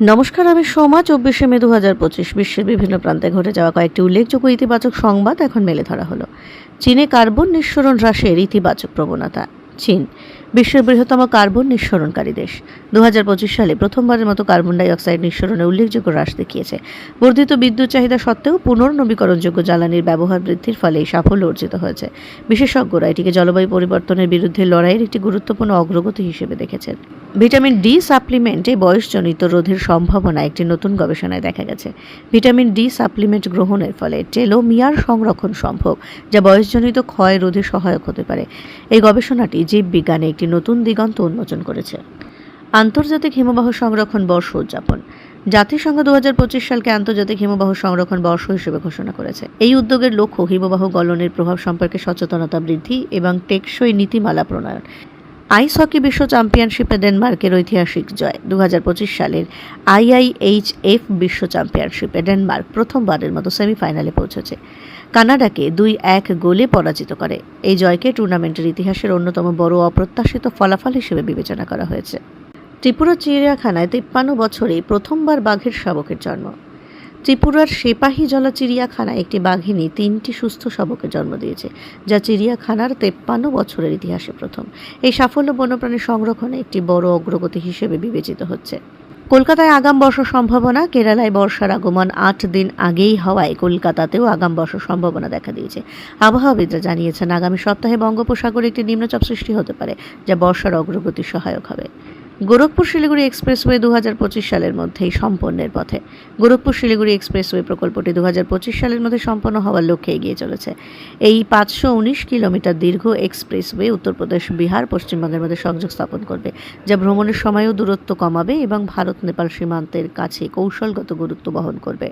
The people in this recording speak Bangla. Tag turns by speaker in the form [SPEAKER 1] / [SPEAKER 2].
[SPEAKER 1] নমস্কার, আমি সোমা। চব্বিশে মে দু হাজার পঁচিশ বিশ্বের বিভিন্ন প্রান্তে ঘটে যাওয়া কয়েকটি উল্লেখযোগ্য ইতিবাচক সংবাদ এখন মেলে ধরা হলো। চীনে কার্বন নিঃসরণ হ্রাসের ইতিবাচক প্রবণতা। চীন, বিশ্বের বৃহত্তম কার্বন নিঃসরণকারী দেশ। দু হাজার পঁচিশ সালে প্রথমবারের মতো কার্বন ডাই অক্সাইড নিঃসরণে উল্লেখযোগ্য হ্রাস দেখিয়েছে। বর্ধিত বিদ্যুৎ চাহিদা সত্ত্বেও পুনর্নবীকরণযোগ্য জ্বালানির ব্যবহার বৃদ্ধির ফলে এই সাফল্য অর্জিত হয়েছে। বিশেষজ্ঞরা এটিকে জলবায়ু পরিবর্তনের বিরুদ্ধে লড়াইয়ের একটি গুরুত্বপূর্ণ অগ্রগতি হিসেবে দেখেছেন। ভিটামিন ডি সাপ্লিমেন্টে বয়সজনিত রোধের সম্ভাবনা একটি নতুন গবেষণায় দেখা গেছে। ভিটামিন ডি সাপ্লিমেন্ট গ্রহণের ফলে টেলোমিয়ার সংরক্ষণ সম্ভব, যা বয়সজনিত ক্ষয় রোধে সহায়ক হতে পারে। এই গবেষণাটি জীববিজ্ঞানে একটি নতুন দিগন্ত উন্মোচন করেছে। আন্তর্জাতিক হিমবাহ সংরক্ষণ বর্ষ উদযাপন। জাতিসংঘ দু হাজার পঁচিশ সালকে আন্তর্জাতিক হিমবাহ সংরক্ষণ বর্ষ হিসেবে ঘোষণা করেছে। এই উদ্যোগের লক্ষ্য হিমবাহ গলনের প্রভাব সম্পর্কে সচেতনতা বৃদ্ধি এবং টেকসই নীতিমালা প্রণয়ন। আইস হকি বিশ্ব চ্যাম্পিয়নশিপে ডেনমার্কের ঐতিহাসিক জয়। দু হাজার পঁচিশ সালের আইআইএইচএফ বিশ্ব চ্যাম্পিয়নশিপে ডেনমার্ক প্রথমবারের মতো সেমিফাইনালে পৌঁছেছে। কানাডাকে দুই এক গোলে পরাজিত করে। এই জয়কে টুর্নামেন্টের ইতিহাসের অন্যতম বড় অপ্রত্যাশিত ফলাফল হিসেবে বিবেচনা করা হয়েছে। ত্রিপুরা চিড়িয়াখানায় তিপ্পান্ন বছরে প্রথমবার বাঘের শাবকের জন্ম। ত্রিপুরার সেপাহীজলা চিড়িয়াখানায় একটি বাঘিনী তিনটি সুস্থ শাবকের জন্ম দিয়েছে, যা চিড়িয়াখানার তেপ্পান্ন বছরের ইতিহাসে প্রথম। এই সাফল্য বন্যপ্রাণী সংরক্ষণে একটি বড় অগ্রগতি হিসেবে বিবেচিত হচ্ছে। কলকাতায় আগাম বর্ষার সম্ভাবনা, কেরালায় বর্ষার আগমন আট দিন আগেই হওয়ায় কলকাতাতেও আগাম বর্ষার সম্ভাবনা দেখা দিয়েছে। আবহাওয়াবিদরা জানিয়েছেন, আগামী সপ্তাহে বঙ্গোপসাগরে একটি নিম্নচাপ সৃষ্টি হতে পারে, যা বর্ষার অগ্রগতি সহায়ক হবে। গোরখপুর শিলিগুড়ি এক্সপ্রেসওয়ে দু হাজার পঁচিশ সালের মধ্যেই সম্পন্নের পথে। গোরখপুর শিলিগুড়ি এক্সপ্রেসওয়ে প্রকল্পটি দু হাজার পঁচিশ সালের মধ্যে সম্পন্ন হওয়ার লক্ষ্যে এগিয়ে চলেছে। এই পাঁচশো উনিশ কিলোমিটার দীর্ঘ এক্সপ্রেসওয়ে উত্তরপ্রদেশ, বিহার, পশ্চিমবঙ্গের মধ্যে সংযোগ স্থাপন করবে, যা ভ্রমণের সময়ও দূরত্ব কমাবে এবং ভারত নেপাল সীমান্তের কাছে কৌশলগত গুরুত্ব বহন করবে।